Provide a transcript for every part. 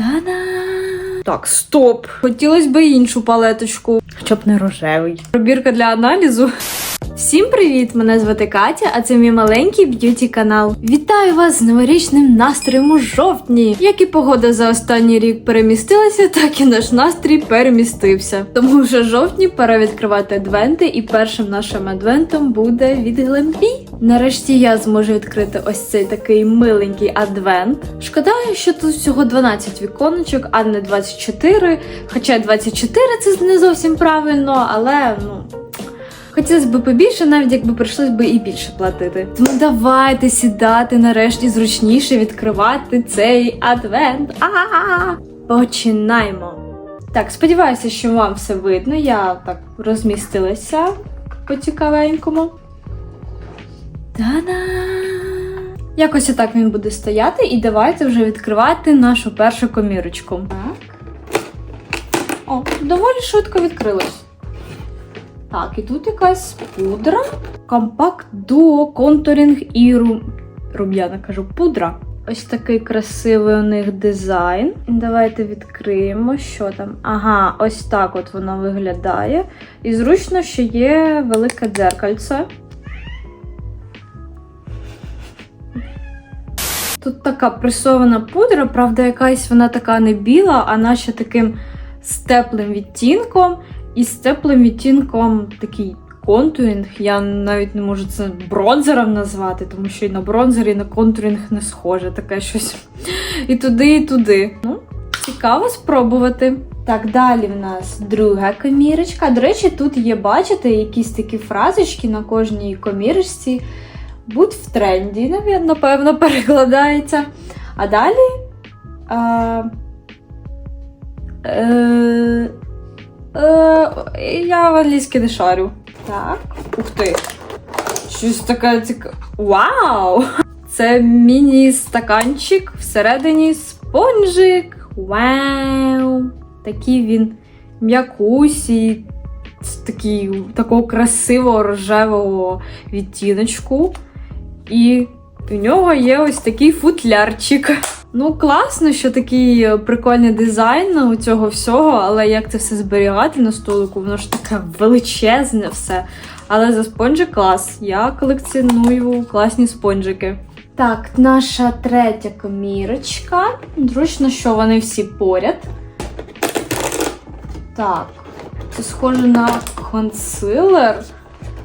Та-да! Так, стоп! Хотілося б іншу палеточку, хоча б не рожевий. Пробірка для аналізу. Всім привіт! Мене звати Катя, а це мій маленький б'юті канал. Вітаю вас з новорічним настроєм у жовтні. Як і погода за останній рік перемістилася, так і наш настрій перемістився. Тому вже жовтні пора відкривати адвенти, і першим нашим адвентом буде від Глемпі. Нарешті я зможу відкрити ось цей такий миленький адвент. Шкода, що тут всього 12 віконочок, а не 24. Хоча 24 це не зовсім правильно, але ну. Хотілося б побільше, навіть якби прийшлось би і більше платити. Тому давайте сідати нарешті зручніше відкривати цей адвент. А-а-а! Починаємо. Так, сподіваюся, що вам все видно. Я так розмістилася по цікавенькому. Та-да! Якось отак він буде стояти, і давайте вже відкривати нашу першу комірочку. Так. О, доволі швидко відкрилось. Так, і тут якась пудра. Компакт дуо контурінг і рум... рум'яна кажу, пудра. Ось такий красивий у них дизайн. Давайте відкриємо, що там. Ага, ось так от воно виглядає. І зручно, що є велике дзеркальце. Тут така пресована пудра, правда, якась вона така не біла, а наче таким з теплим відтінком. І з теплим відтінком такий контурінг. Я навіть не можу це бронзером назвати, тому що і на бронзер, і на контурінг не схоже. Таке щось. І туди, і туди. Ну, цікаво спробувати. Так, далі в нас друга комірочка. До речі, тут є, бачите, якісь такі фразочки на кожній комірочці. Будь в тренді, напевно, перекладається. А далі. А, е, Е, я в англійській не шарю. Так. Ух ти. Щось таке цікаве. Вау! Це міні-стаканчик, всередині спонжик. Вау! Такий він такий, такого красивого рожевого відтіночку. І у нього є ось такий футлярчик. Ну, класно, що такий е, прикольний дизайн у цього всього, але як це все зберігати на столику, воно ж таке величезне все. Але за спонжик клас. Я колекціоную класні спонжики. Так, наша третя комірочка. Зручно, що вони всі поряд. Так, це схоже на консилер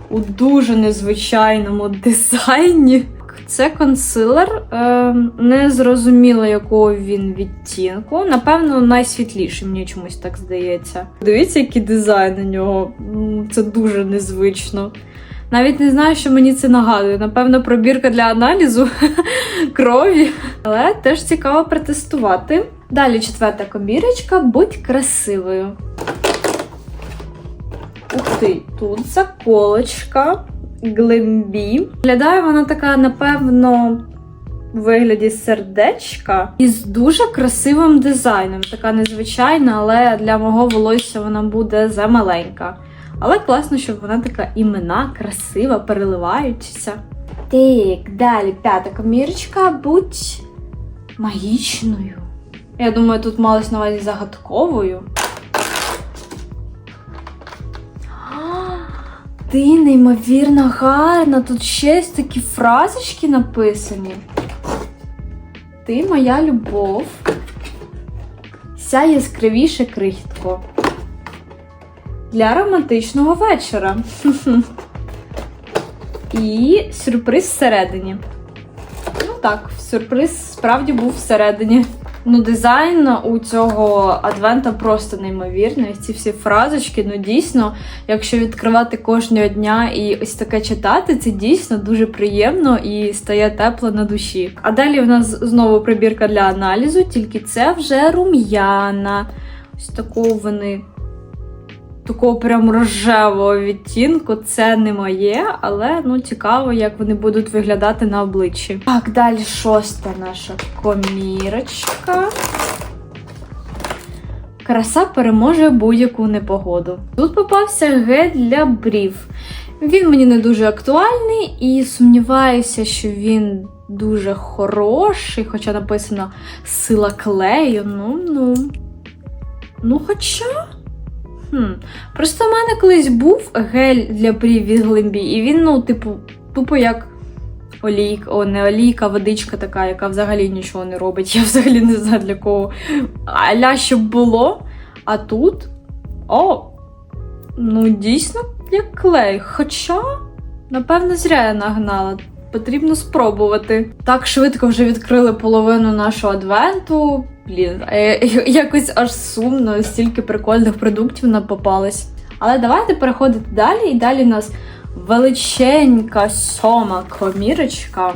у дуже незвичайному дизайні. Це консилер, е, не зрозуміло, якого він відтінку. Напевно, найсвітліший, мені чомусь так здається. Дивіться, який дизайн у нього. Це дуже незвично. Навіть не знаю, що мені це нагадує. Напевно, пробірка для аналізу крові. Але теж цікаво протестувати. Далі четверта комірочка. Будь красивою. Ух ти, тут заколочка. Глембі. Виглядає вона така, напевно, в вигляді сердечка із дуже красивим дизайном. Така незвичайна, але для мого волосся вона буде замаленька. Але класно, щоб вона така імена, красива, переливаючася. Так, далі п'ята комірочка, будь магічною. Я думаю, тут малось на увазі загадковою. Ти неймовірно гарна. Тут ще такі фразочки написані. Ти моя любов. Ся яскравіше крихітко. Для романтичного вечора. І сюрприз всередині. Ну так, сюрприз справді був всередині. Ну, дизайн у цього адвента просто неймовірний. Ці всі фразочки, ну дійсно, якщо відкривати кожного дня і ось таке читати, це дійсно дуже приємно і стає тепло на душі. А далі в нас знову прибірка для аналізу, тільки це вже рум'яна. Ось такого вони. Такого прям рожевого відтінку це не моє, але ну цікаво, як вони будуть виглядати на обличчі. Так, далі шоста наша комірочка. Краса переможе будь-яку непогоду. Тут попався гель для брів. Він мені не дуже актуальний і сумніваюся, що він дуже хороший, хоча написано сила клею. Ну, ну. Ну, хоча. Хм. Просто в мене колись був гель для брів від глимбі, і він, ну, типу, тупо як олійка, о, не олійка, водичка така, яка взагалі нічого не робить. Я взагалі не знаю для кого. Аля щоб було. А тут. О! Ну, дійсно, як клей. Хоча, напевно, зря я нагнала. Потрібно спробувати. Так швидко вже відкрили половину нашого адвенту. Блін, я- якось аж сумно, стільки прикольних продуктів нам попалось. Але давайте переходити далі. І далі у нас величенька сьома комірочка.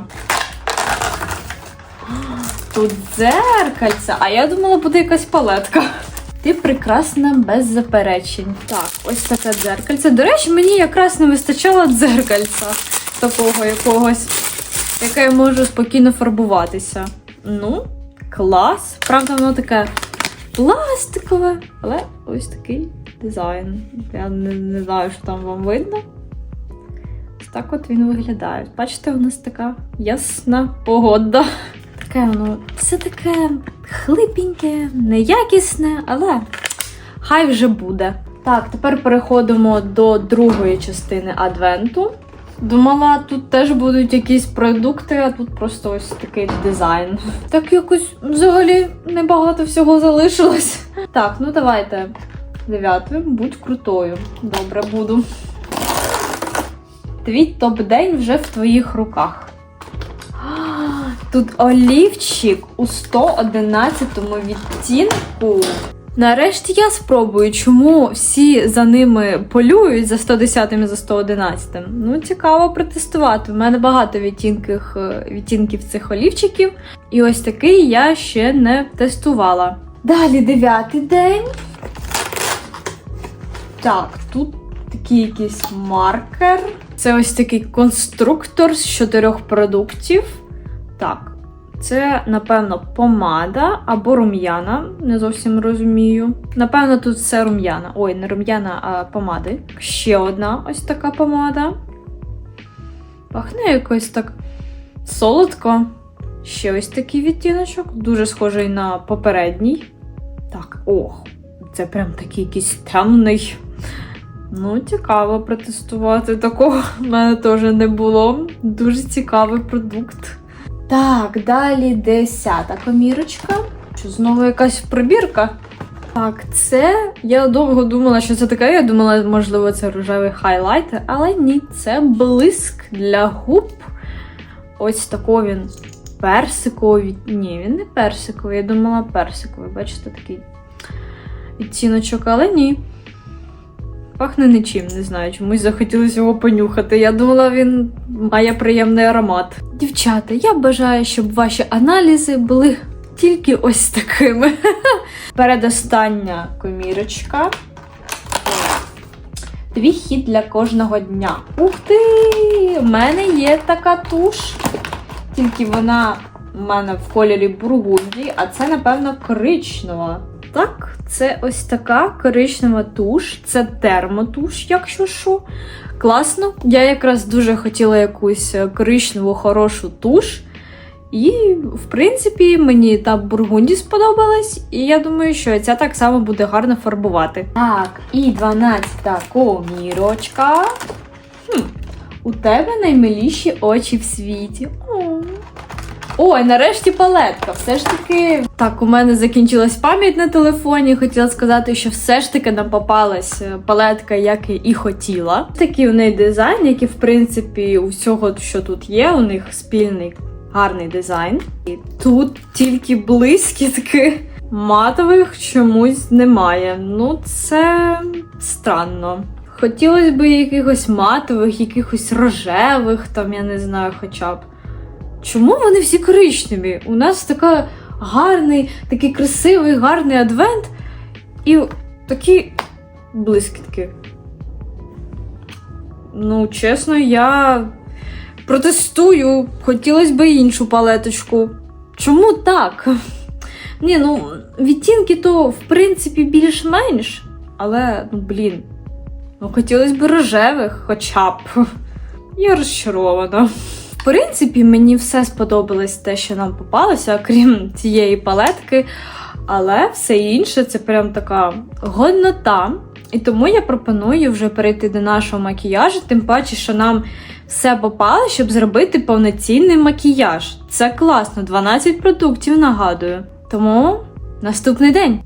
Тут дзеркальце, а я думала, буде якась палетка. Ти прекрасна без заперечень. Так, ось таке дзеркальце. До речі, мені якраз не вистачало дзеркальця такого якогось, яке я можу спокійно фарбуватися. Ну, клас. Правда, воно таке пластикове, але ось такий дизайн. Я не, не знаю, що там вам видно. Ось так от він виглядає. Бачите, у нас така ясна погода. Таке воно все таке хлипеньке, неякісне, але хай вже буде. Так, тепер переходимо до другої частини адвенту. Думала, тут теж будуть якісь продукти, а тут просто ось такий дизайн. Так якось взагалі небагато всього залишилось. Так, ну давайте. Дев'ятою, будь крутою. Добре, буду. Твій топ-день вже в твоїх руках. Тут олівчик у 111 відтінку. Нарешті я спробую, чому всі за ними полюють за 110 і за 111. Ну, цікаво протестувати. У мене багато відтінків, е, відтінків цих олівчиків. І ось такий я ще не тестувала. Далі дев'ятий день. Так, тут такий якийсь маркер. Це ось такий конструктор з чотирьох продуктів. Так, це, напевно, помада або рум'яна, не зовсім розумію. Напевно, тут все рум'яна. Ой, не рум'яна, а помади. Ще одна ось така помада. Пахне якось так солодко. Ще ось такий відтіночок, дуже схожий на попередній. Так, ох, це прям такий якийсь темний. Ну, цікаво протестувати. Такого в мене теж не було. Дуже цікавий продукт. Так, далі десята комірочка. Що знову якась пробірка? Так, це я довго думала, що це таке. Я думала, можливо, це рожевий хайлайтер, але ні, це блиск для губ. Ось такий він персиковий. Ні, він не персиковий. Я думала персиковий. Бачите, такий відтіночок, але ні. Пахне нічим, не знаю, чомусь захотілося його понюхати. Я думала, він має приємний аромат. Дівчата, я бажаю, щоб ваші аналізи були тільки ось такими. Передостання комірочка. Твій хід для кожного дня. Ух ти! У мене є така туш. Тільки вона у мене в кольорі бургунді, а це, напевно, коричнева. Так, це ось така коричнева туш, це термотуш, якщо що. Класно. Я якраз дуже хотіла якусь е, коричневу хорошу туш. І, в принципі, мені та бургунді сподобалась, і я думаю, що ця так само буде гарно фарбувати. Так, і 12-та комірочка. Хм, у тебе наймиліші очі в світі. О. Ой, нарешті палетка. Все ж таки, так, у мене закінчилась пам'ять на телефоні. Хотіла сказати, що все ж таки нам попалась е, палетка, як і хотіла. Такий у неї дизайн, який, в принципі, у всього, що тут є, у них спільний гарний дизайн. І тут тільки блискітки. Матових чомусь немає. Ну, це странно. Хотілося б якихось матових, якихось рожевих, там, я не знаю, хоча б. Чому вони всі коричневі? У нас така гарний, такий красивий, гарний адвент і такі блискітки. Ну, чесно, я протестую. Хотілося б іншу палеточку. Чому так? Ні, ну, відтінки то, в принципі, більш-менш, але, ну, блін, Ну, хотілося б рожевих, хоча б. Я розчарована. В принципі, мені все сподобалось те, що нам попалося, крім цієї палетки. Але все інше це прям така годнота. І тому я пропоную вже перейти до нашого макіяжу, тим паче, що нам все попало, щоб зробити повноцінний макіяж. Це класно, 12 продуктів нагадую. Тому наступний день.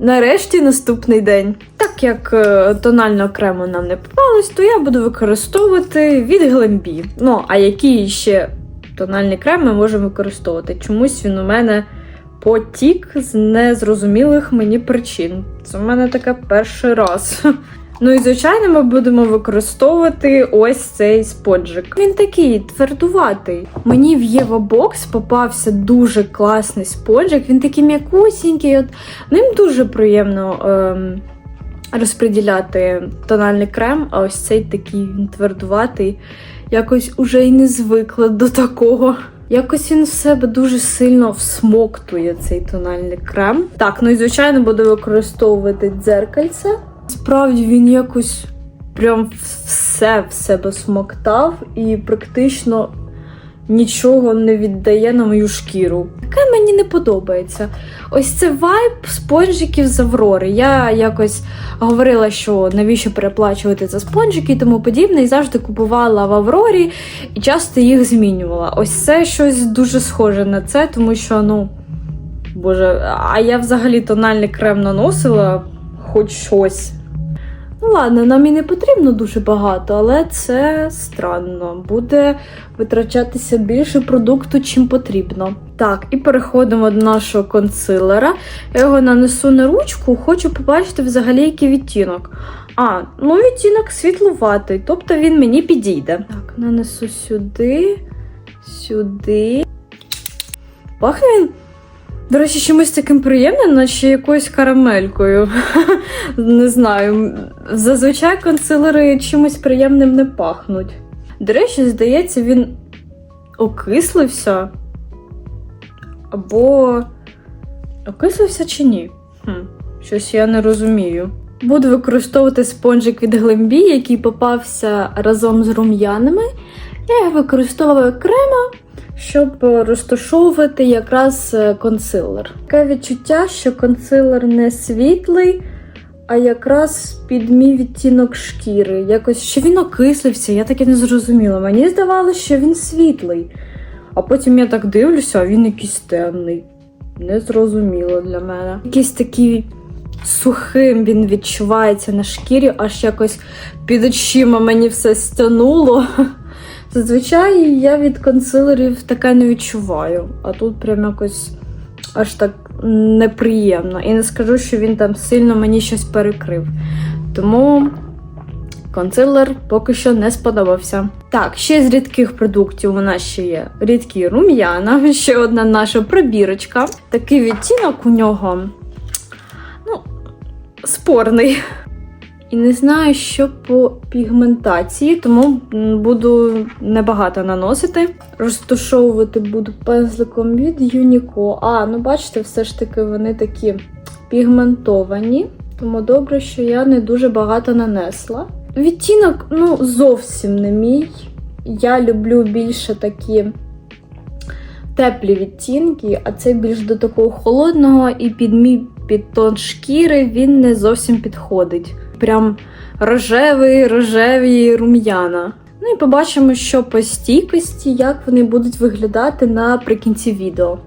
Нарешті наступний день. Так як е, тонального крему нам не попалось, то я буду використовувати від Глембі. Ну, а які ще тональні креми ми можемо використовувати? Чомусь він у мене потік з незрозумілих мені причин. Це в мене таке перший раз. Ну і звичайно, ми будемо використовувати ось цей споджик. Він такий твердуватий. Мені в Єва Бокс попався дуже класний споджик. Він такий м'якусінький. От ним дуже приємно ем, розподіляти тональний крем, а ось цей такий він твердуватий. Якось уже й не звикла до такого. Якось він в себе дуже сильно всмоктує цей тональний крем. Так, ну і звичайно буду використовувати дзеркальце. Справді він якось прям все в себе смоктав і практично нічого не віддає на мою шкіру. Таке мені не подобається. Ось це вайб спонжиків з Аврори. Я якось говорила, що навіщо переплачувати за спонжики і тому подібне, і завжди купувала в Аврорі і часто їх змінювала. Ось це щось дуже схоже на це, тому що, ну, боже, а я взагалі тональний крем наносила хоч щось. Ну ладно, нам і не потрібно дуже багато, але це странно. Буде витрачатися більше продукту, чим потрібно. Так, і переходимо до нашого консилера. Я його нанесу на ручку, хочу побачити взагалі, який відтінок. А, ну відтінок світловатий, тобто він мені підійде. Так, нанесу сюди, сюди. Пахне він. До речі, чимось таким приємним, наче якоюсь карамелькою. не знаю. Зазвичай консилери чимось приємним не пахнуть. До речі, здається, він окислився. Або окислився чи ні? Хм, Щось я не розумію. Буду використовувати спонжик від Glambi, який попався разом з рум'янами. Я його використовую окремо, щоб розташовувати якраз е, консилер. Таке відчуття, що консилер не світлий, а якраз під мій відтінок шкіри. Якось що він окислився, я таки не зрозуміла. Мені здавалося, що він світлий. А потім я так дивлюся, а він якийсь темний. Незрозуміло для мене. Якийсь такий сухим він відчувається на шкірі, аж якось під очима мені все стянуло. Зазвичай я від консилерів таке не відчуваю, а тут прям якось аж так неприємно. І не скажу, що він там сильно мені щось перекрив. Тому консилер поки що не сподобався. Так, ще з рідких продуктів у нас ще є рідкі рум'яна, ще одна наша пробірочка. Такий відтінок у нього ну, спорний. І не знаю, що по пігментації, тому буду небагато наносити. Розташовувати буду пензликом від Unico. А, ну бачите, все ж таки вони такі пігментовані. Тому добре, що я не дуже багато нанесла. Відтінок, ну, зовсім не мій. Я люблю більше такі теплі відтінки, а це більш до такого холодного і під мій підтон шкіри він не зовсім підходить. Прям рожевий, рожеві рум'яна. Ну і побачимо, що по стійкості, як вони будуть виглядати наприкінці відео.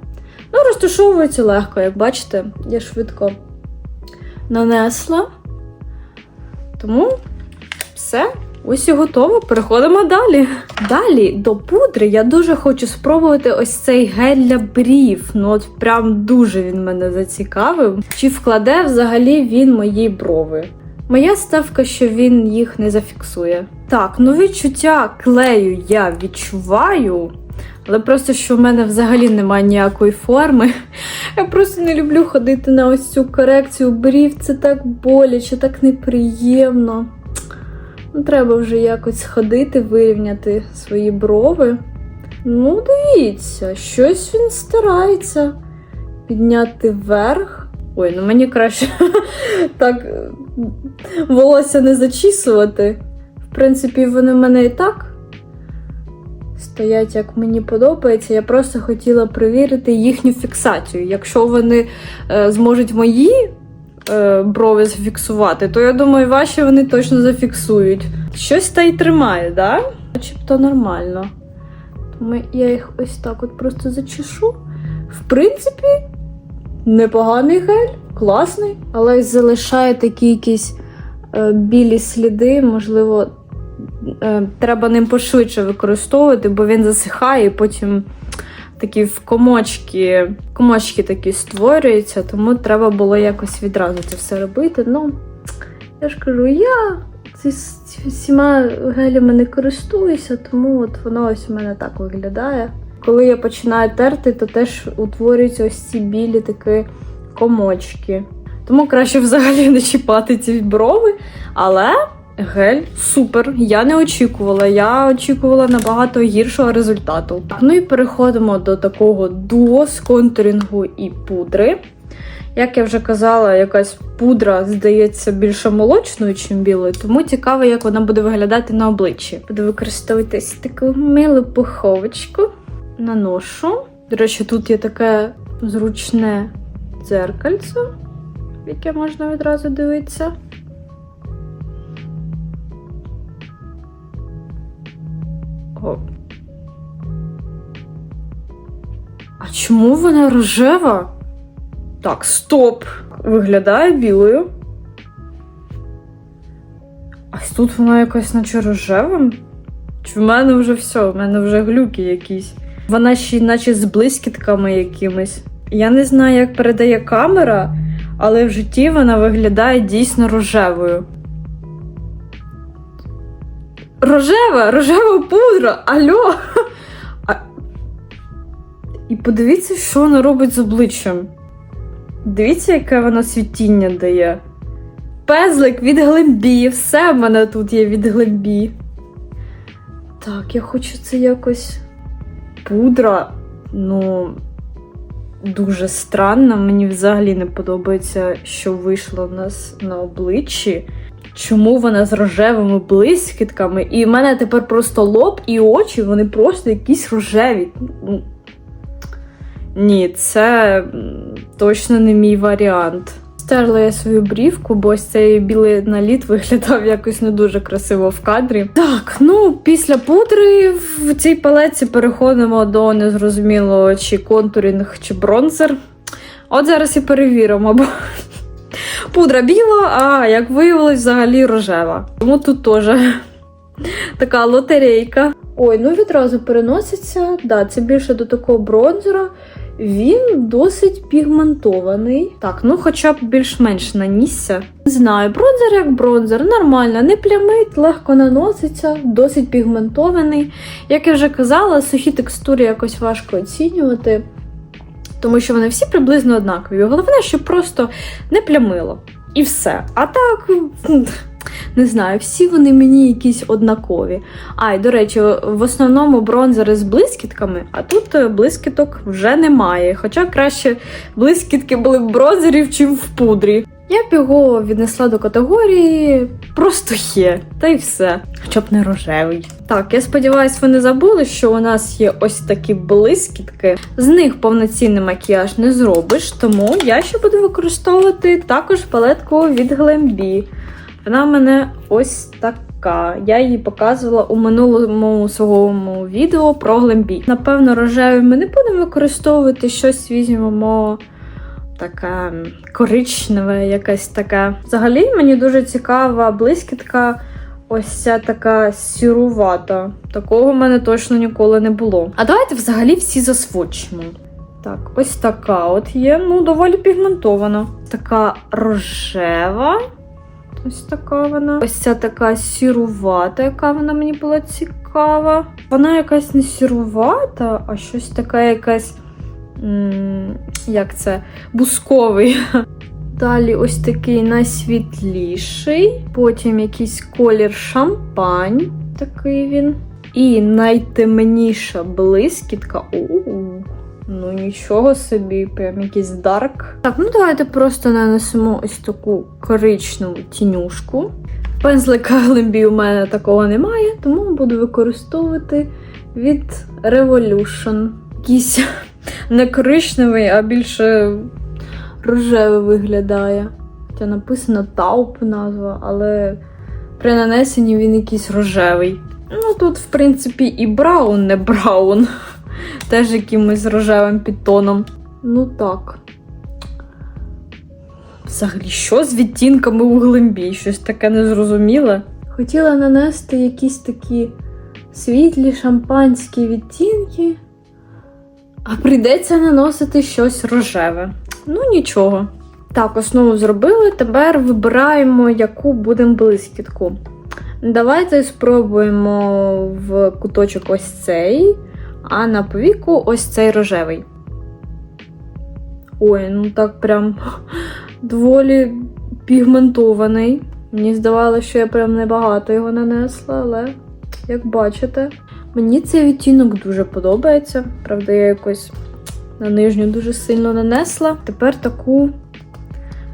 Ну, розташовується легко, як бачите, я швидко нанесла. Тому все, ось і готово. Переходимо далі. Далі до пудри я дуже хочу спробувати ось цей гель для брів. Ну, от прям дуже він мене зацікавив. Чи вкладе взагалі він мої брови? Моя ставка, що він їх не зафіксує. Так, ну відчуття клею я відчуваю. Але просто що в мене взагалі немає ніякої форми. Я просто не люблю ходити на ось цю корекцію брів. Це так боляче, так неприємно. Ну, треба вже якось сходити, вирівняти свої брови. Ну, дивіться, щось він старається підняти вверх. Ой, ну мені краще так волосся не зачісувати. В принципі, вони в мене і так стоять, як мені подобається. Я просто хотіла перевірити їхню фіксацію. Якщо вони е, зможуть мої е, брови зафіксувати, то я думаю, ваші вони точно зафіксують. Щось та й тримає, да? Начебто нормально. Тому я їх ось так от просто зачешу. В принципі, непоганий гель, класний, але залишає такі якісь е, білі сліди, можливо, е, треба ним пошвидше використовувати, бо він засихає і потім такі в комочки, комочки такі створюються, тому треба було якось відразу це все робити. Ну, я ж кажу, я всіма гелями не користуюся, тому от воно ось у мене так виглядає. Коли я починаю терти, то теж утворюються ось ці білі такі комочки. Тому краще взагалі не чіпати ці брови. Але гель супер. Я не очікувала. Я очікувала набагато гіршого результату. Ну і переходимо до такого дуо з контурингу і пудри. Як я вже казала, якась пудра здається більше молочною, ніж білою, тому цікаво, як вона буде виглядати на обличчі. Буду використовувати таку милу пуховочку. Наношу. До речі, тут є таке зручне дзеркальце, в яке можна відразу дивитися. О. А чому вона рожева? Так, стоп. Виглядає білою. А тут вона якась наче рожева. Чи в мене вже все, в мене вже глюки якісь. Вона ще наче з блискітками якимись. Я не знаю, як передає камера, але в житті вона виглядає дійсно рожевою. Рожева, рожева пудра! Алло! А... І подивіться, що вона робить з обличчям. Дивіться, яке воно світіння дає. Пезлик від глембі, все в мене тут є від глембі. Так, я хочу це якось. Пудра, ну, дуже странно. Мені взагалі не подобається, що вийшло в нас на обличчі. Чому вона з рожевими блискітками? І в мене тепер просто лоб і очі, вони просто якісь рожеві. Ну, Ні, це точно не мій варіант. Стерла я свою брівку, бо ось цей білий наліт виглядав якось не дуже красиво в кадрі. Так, ну після пудри в цій палеці переходимо до незрозуміло чи контурінг, чи бронзер. От зараз і перевіримо, бо пудра біла, а як виявилось, взагалі рожева. Тому тут теж така лотерейка. Ой, ну відразу переноситься. Да, це більше до такого бронзера. Він досить пігментований. Так, ну хоча б більш-менш нанісся. Не знаю, бронзер як бронзер, нормально, не плямить, легко наноситься, досить пігментований. Як я вже казала, сухі текстури якось важко оцінювати, тому що вони всі приблизно однакові. Головне, щоб просто не плямило. І все. А так, не знаю, всі вони мені якісь однакові. А, і до речі, в основному бронзери з блискітками, а тут е, блискіток вже немає. Хоча краще блискітки були в бронзерів, чим в пудрі. Я б його віднесла до категорії просто є, та й все. Хоча б не рожевий. Так, я сподіваюся, ви не забули, що у нас є ось такі блискітки. З них повноцінний макіяж не зробиш, тому я ще буду використовувати також палетку від Glambi. Вона в мене ось така. Я її показувала у минулому своєму відео про Glambi. Напевно, рожевий ми не будемо використовувати щось візьмемо. Така коричневе, якась така. Взагалі мені дуже цікава блискітка, ось ця така сірувата. Такого в мене точно ніколи не було. А давайте взагалі всі засвочимо. Так, ось така от є, ну, доволі пігментована. Така рожева. Ось така вона. Ось ця така сірувата, яка вона мені була цікава. Вона якась не сірувата, а щось таке якась. Як це? Бусковий. Далі ось такий найсвітліший. Потім якийсь колір шампань. Такий він. І найтемніша блискітка. У, Ну нічого собі, прям якийсь дарк. Так, ну давайте просто нанесемо ось таку коричневу тінюшку. Пензлика глибі у мене такого немає, тому буду використовувати від Revolution. Якийсь не коричневий, а більше рожевий виглядає. Хоча написано тауп назва, але при нанесенні він якийсь рожевий. Ну тут, в принципі, і браун, не браун. Теж якимось рожевим підтоном. Ну так. Взагалі, що з відтінками у глимбі? Щось таке незрозуміле. Хотіла нанести якісь такі світлі шампанські відтінки, а прийдеться наносити щось рожеве. Ну, нічого. Так, основу зробили. Тепер вибираємо, яку будемо блискітку. Давайте спробуємо в куточок ось цей, а на повіку ось цей рожевий. Ой, ну так прям доволі пігментований. Мені здавалося, що я прям небагато його нанесла, але як бачите, мені цей відтінок дуже подобається. Правда, я якось на нижню дуже сильно нанесла. Тепер таку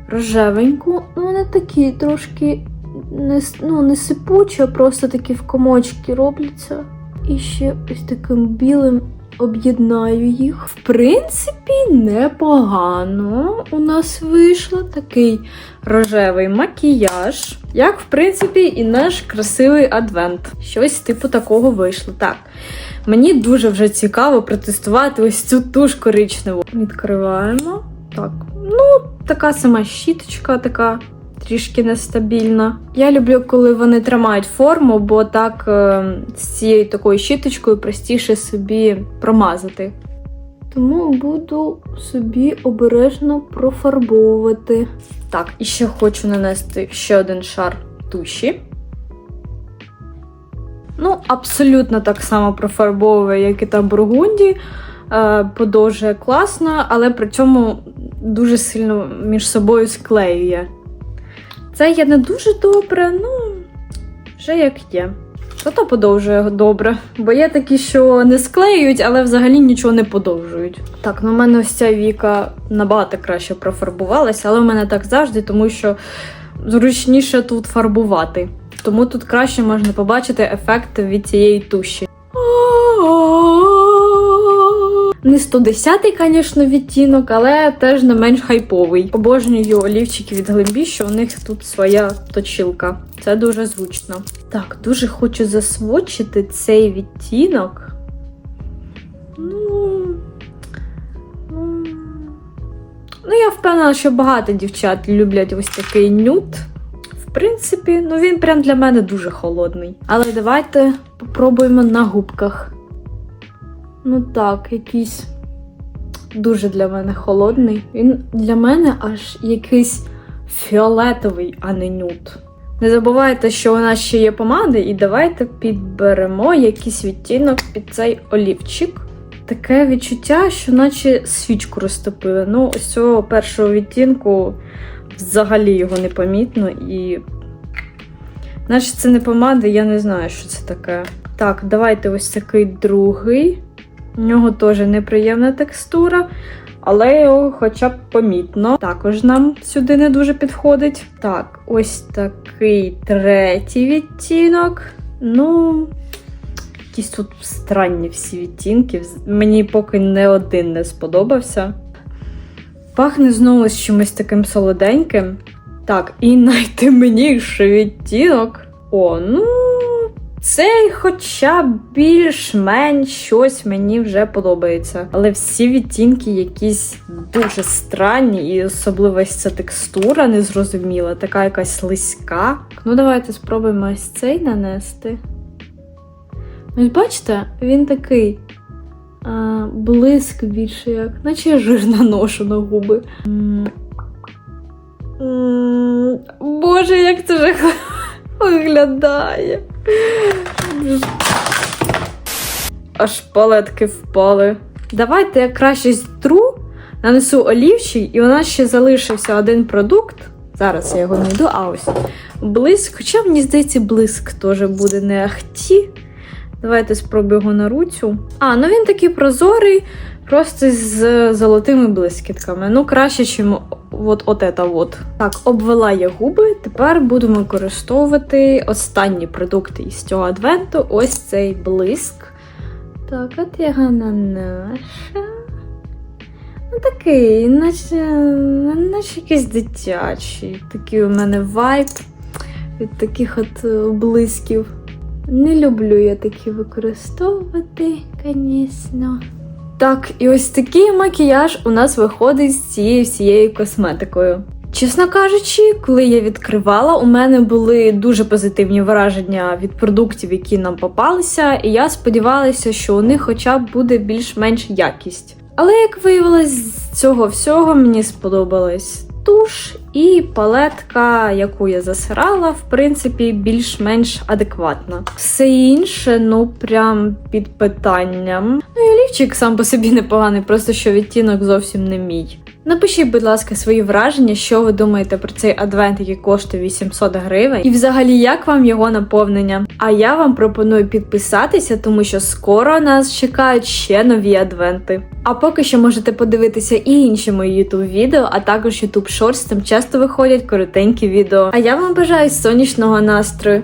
рожевеньку. Ну, вони такі трошки не, ну, не сипучі, а просто такі в комочки робляться. І ще ось таким білим об'єднаю їх. В принципі, непогано у нас вийшло такий рожевий макіяж. Як, в принципі, і наш красивий адвент. Щось типу такого вийшло. Так. Мені дуже вже цікаво протестувати ось цю туш коричневу. Відкриваємо. Так, ну, така сама щіточка, така трішки нестабільна. Я люблю, коли вони тримають форму, бо так е, з цією такою щіточкою простіше собі промазати. Тому буду собі обережно профарбовувати. Так, і ще хочу нанести ще один шар туші. Ну, абсолютно так само профарбовує, як і та бургунді. Е, Подовжує класно, але при цьому дуже сильно між собою склеює. Це є не дуже добре, ну, вже як є. Що то подовжує добре? Бо є такі, що не склеюють, але взагалі нічого не подовжують. Так, ну в мене ось ця віка набагато краще профарбувалася, але в мене так завжди, тому що зручніше тут фарбувати. Тому тут краще можна побачити ефект від цієї туші. Не 110-й, звісно, відтінок, але теж не менш хайповий. Обожнюю олівчики від глибі, що у них тут своя точилка. Це дуже зручно. Так, дуже хочу засвочити цей відтінок. Ну. ну, я впевнена, що багато дівчат люблять ось такий нюд. В принципі, ну він прям для мене дуже холодний. Але давайте попробуємо на губках. Ну так, якийсь дуже для мене холодний. Він для мене аж якийсь фіолетовий, а не нюд. Не забувайте, що у нас ще є помади, і давайте підберемо якийсь відтінок під цей олівчик. Таке відчуття, що наче свічку розтопили. Ну, ось цього першого відтінку взагалі його не помітно і. Наче це не помада, я не знаю, що це таке. Так, давайте ось такий другий. У нього теж неприємна текстура, але його хоча б помітно. Також нам сюди не дуже підходить. Так, ось такий третій відтінок. Ну, якісь тут странні всі відтінки. Мені поки не один не сподобався. Пахне знову з чимось таким солоденьким. Так, і найтемніший відтінок. О, ну. Цей хоча більш-менш щось мені вже подобається. Але всі відтінки якісь дуже странні, і особливо ця текстура незрозуміла, така якась слизька. Ну, давайте спробуємо ось цей нанести. Ось бачите, він такий а, блиск більше як, наче жир наношу на губи. М. М, Боже, як це жахливо виглядає. Аж палетки впали. Давайте я краще зітру, нанесу олівчий, і у нас ще залишився один продукт. Зараз я його знайду, а ось блиск. Хоча мені здається, блиск теж буде не ахті. Давайте спробую його на руцю. А, ну він такий прозорий. Просто з золотими блискітками. Ну, краще, ніж от, от это от. Так, обвела я губи. Тепер будемо використовувати останні продукти із цього адвенту. Ось цей блиск. Так, от його наношу. Ну, такий, наче, наче якийсь дитячий. Такий у мене вайб від таких от е, блисків. Не люблю я такі використовувати, звісно. Так, і ось такий макіяж у нас виходить з цією всією косметикою. Чесно кажучи, коли я відкривала, у мене були дуже позитивні враження від продуктів, які нам попалися, і я сподівалася, що у них хоча б буде більш-менш якість. Але як виявилось, з цього всього мені сподобалась туш і палетка, яку я засирала, в принципі, більш-менш адекватна. Все інше, ну прям під питанням. Ну і олівчик сам по собі непоганий, просто що відтінок зовсім не мій. Напишіть, будь ласка, свої враження, що ви думаєте про цей адвент, який коштує 800 гривень, і взагалі як вам його наповнення. А я вам пропоную підписатися, тому що скоро нас чекають ще нові адвенти. А поки що можете подивитися і інші мої YouTube відео, а також YouTube Shorts, там часто виходять коротенькі відео. А я вам бажаю сонячного настрою.